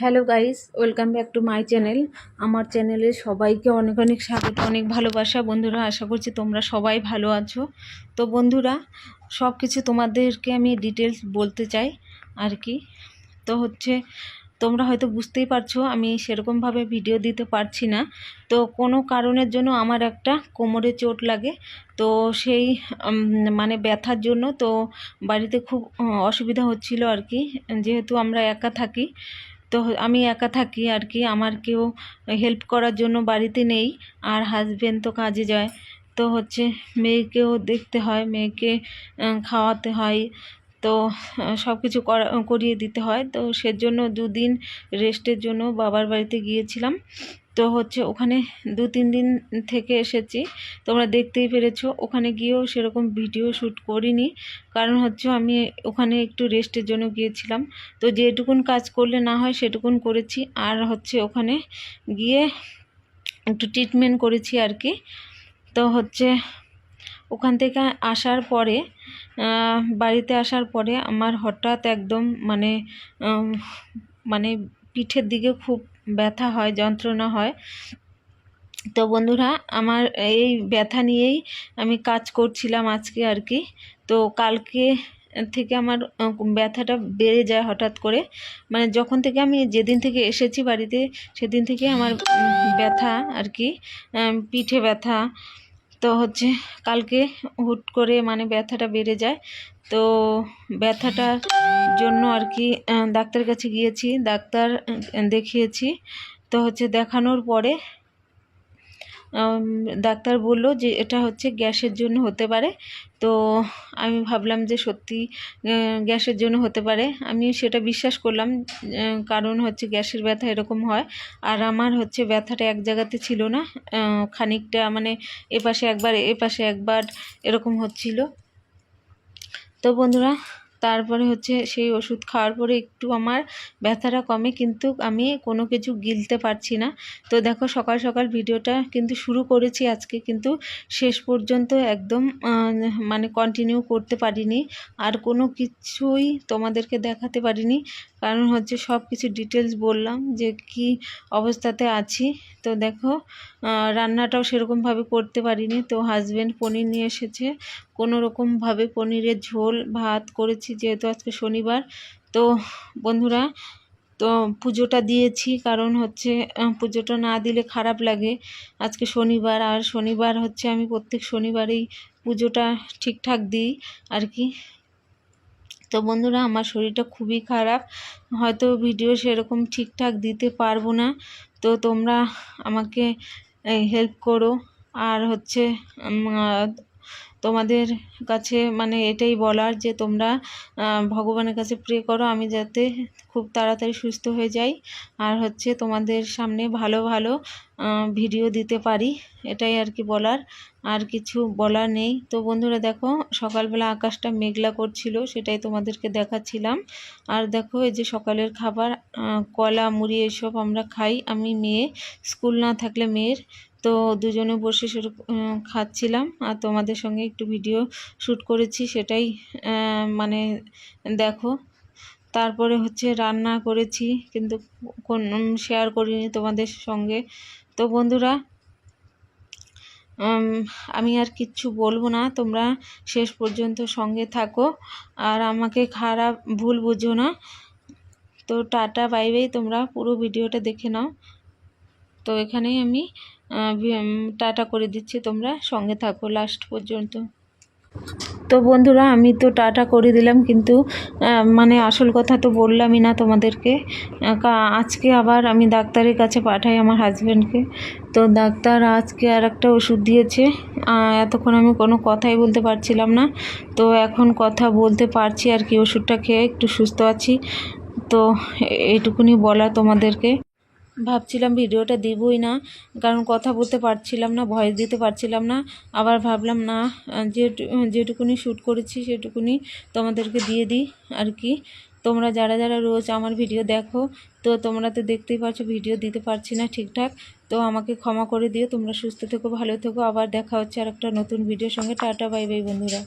Hello guys welcome back to my channel আমার চ্যানেলে সবাইকে অনেক অনেক স্বাগত, অনেক ভালোবাসা। বন্ধুরা, আশা করছি তোমরা সবাই ভালো আছো। তো বন্ধুরা সব কিছু তোমাদেরকে আমি ডিটেলস বলতে চাই আর কি। তো হচ্ছে, তোমরা হয়তো বুঝতেই পারছ, আমি সেরকমভাবে ভিডিও দিতে পারছি না। তো কোনো কারণের জন্য আমার একটা কোমরে চোট লাগে। তো সেই মানে ব্যথার জন্য তো বাড়িতে খুব অসুবিধা হচ্ছিল আর কি। যেহেতু আমরা একা থাকি তো আমি একা থাকি আর কি। আমার কেউ হেল্প করার জন্য বাড়িতে নেই আর হাজব্যান্ড তো কাজে যায়। তো হচ্ছে মেয়েকেও দেখতে হয়, মেয়েকে খাওয়াতে হয়। তো সব কিছু করা, করিয়ে দিতে হয়। তো সেজন্য দুদিন রেস্টের জন্য বাবার বাড়িতে গিয়েছিলাম। তো হচ্ছে ওখানে দু তিন দিন থেকে এসেছি। তোমরা দেখতেই পেরেছ, ওখানে গিয়েও সেরকম ভিডিও শ্যুট করিনি। কারণ হচ্ছে আমি ওখানে একটু রেস্টের জন্য গিয়েছিলাম। তো যেটুকুন কাজ করলে না হয় সেটুকুন করেছি। আর হচ্ছে ওখানে গিয়ে একটু ট্রিটমেন্ট করেছি আর কি। তো হচ্ছে ওখান থেকে আসার পরে বাড়িতে আসার পরে আমার হঠাৎ একদম মানে মানে পিঠের দিকে খুব ব্যথা হয়, যন্ত্রণা হয়। তো বন্ধুরা, আমার এই ব্যথা নিয়েই আমি কাজ করছিলাম আজকে আর কি। তো কালকে থেকে আমার ব্যথাটা বেড়ে যায় হঠাৎ করে। মানে যখন থেকে আমি যেদিন থেকে এসেছি বাড়িতে, সেদিন থেকে আমার ব্যথা আর কি পিঠে ব্যথা তো হচ্ছে কালকে হুট করে মানে ব্যথাটা বেড়ে যায়। তো ব্যথাটার জন্য আর কি ডাক্তার কাছে গিয়েছি, ডাক্তার দেখিয়েছি। তো হচ্ছে দেখানোর পরে ডাক্তার বলল যে এটা হচ্ছে গ্যাসের জন্য হতে পারে। তো আমি ভাবলাম যে সত্যি গ্যাসের জন্য হতে পারে। আমি সেটা বিশ্বাস করলাম কারণ হচ্ছে গ্যাসের ব্যথা এরকম হয়। আর আমার হচ্ছে ব্যথাটা এক জায়গাতে ছিল না খানিকটা মানে এপাশে একবার এপাশে একবার এরকম হচ্ছিল। তো বন্ধুরা তারপরে হচ্ছে সেই ওষুধ খাওয়ার পরে একটু আমার ব্যথাটা কমে, কিন্তু আমি কোনো কিছু গিলতে পারছি না। তো দেখো সকাল সকাল ভিডিওটা কিন্তু শুরু করেছি আজকে, কিন্তু শেষ পর্যন্ত একদম মানে কন্টিনিউ করতে পারিনি। আর কোনো কিছুই তোমাদেরকে দেখাতে পারিনি, কারণ হচ্ছে সব কিছু ডিটেলস বললাম যে কি অবস্থাতে আছি। তো দেখো রান্নাটাও সেরকমভাবে করতে পারিনি। তো হাজব্যান্ড পনির নিয়ে এসেছে কোনো রকমভাবে পনিরের ঝোল ভাত করেছি যেহেতু আজকে শনিবার। তো বন্ধুরা, তো পুজোটা দিয়েছি কারণ হচ্ছে পুজোটা না দিলে খারাপ লাগে। আজকে শনিবার, আর শনিবার হচ্ছে আমি প্রত্যেক শনিবারেই পুজোটা ঠিকঠাক দিই আর কি। তো বন্ধুরা, আমার শরীরটা খুবই খারাপ। হয়তো ভিডিও সেরকম ঠিকঠাক দিতে পারব না। তো তোমরা আমাকে হেল্প করো। আর হচ্ছে তোমাদের কাছে মানে এটাই বলার যে তোমরা ভগবানের কাছে প্রে করো, আমি যাতে খুব তাড়াতাড়ি সুস্থ হয়ে যাই। আর হচ্ছে তোমাদের সামনে ভালো ভালো ভিডিও দিতে পারি, এটাই আর কি বলার। আর কিছু বলার নেই। তো বন্ধুরা দেখো, সকালবেলা আকাশটা মেঘলা করছিল, সেটাই তোমাদেরকে দেখাচ্ছিলাম। আর দেখো, এই যে সকালের খাবার কলা, মুড়ি, এসব আমরা খাই। আমি মেয়ে, স্কুল না থাকলে মেয়ের। তো দুজনে বসে সেরকম খাচ্ছিলাম আর তোমাদের সঙ্গে একটু ভিডিও শ্যুট করেছি সেটাই মানে দেখো। তারপরে হচ্ছে রান্না করেছি কিন্তু কোন শেয়ার করিনি তোমাদের সঙ্গে। তো বন্ধুরা আমি আর কিচ্ছু বলব না, তোমরা শেষ পর্যন্ত সঙ্গে থাকো। আর আমাকে খারাপ ভুল বুঝো না। তো টাটা, বাই তোমরা পুরো ভিডিওটা দেখে নাও। তো এখানেই আমি টাটা করে দিচ্ছি তোমরা। সঙ্গে থাকো লাস্ট পর্যন্ত। তো বন্ধুরা, আমি তো টাটা করে দিলাম, কিন্তু মানে আসল কথা তো বললামই না তোমাদেরকে। আজকে আবার আমি ডাক্তারের কাছে পাঠাই আমার হাজব্যান্ডকে তো ডাক্তার আজকে আর একটা ওষুধ দিয়েছে। এতক্ষণ আমি কোনো কথাই বলতে পারছিলাম না। তো এখন কথা বলতে পারছি আর কি, ওষুধটা খেয়ে একটু সুস্থ আছি। তো এটুকুনি বলা তোমাদেরকে। ভাবছিলাম ভিডিওটা দিবই না, কারণ কথা বলতে পারছিলাম না, ভয়েস দিতে পারছিলাম না। আবার ভাবলাম, না, যেটু, যেটুকুনি শ্যুট করেছি সেটুকুনি তোমাদেরকে দিয়ে দিই আর কি। তোমরা যারা যারা রোজ আমার ভিডিও দেখো, তো তোমরা তো দেখতেই পাচ্ছ ভিডিও দিতে পারছি না ঠিকঠাক। তো আমাকে ক্ষমা করে দিও, তোমরা সুস্থ থেকো, ভালো থেকো। আবার দেখা হচ্ছে আর একটা নতুন ভিডিওর সঙ্গে। টাটা, বাই বাই, বন্ধুরা।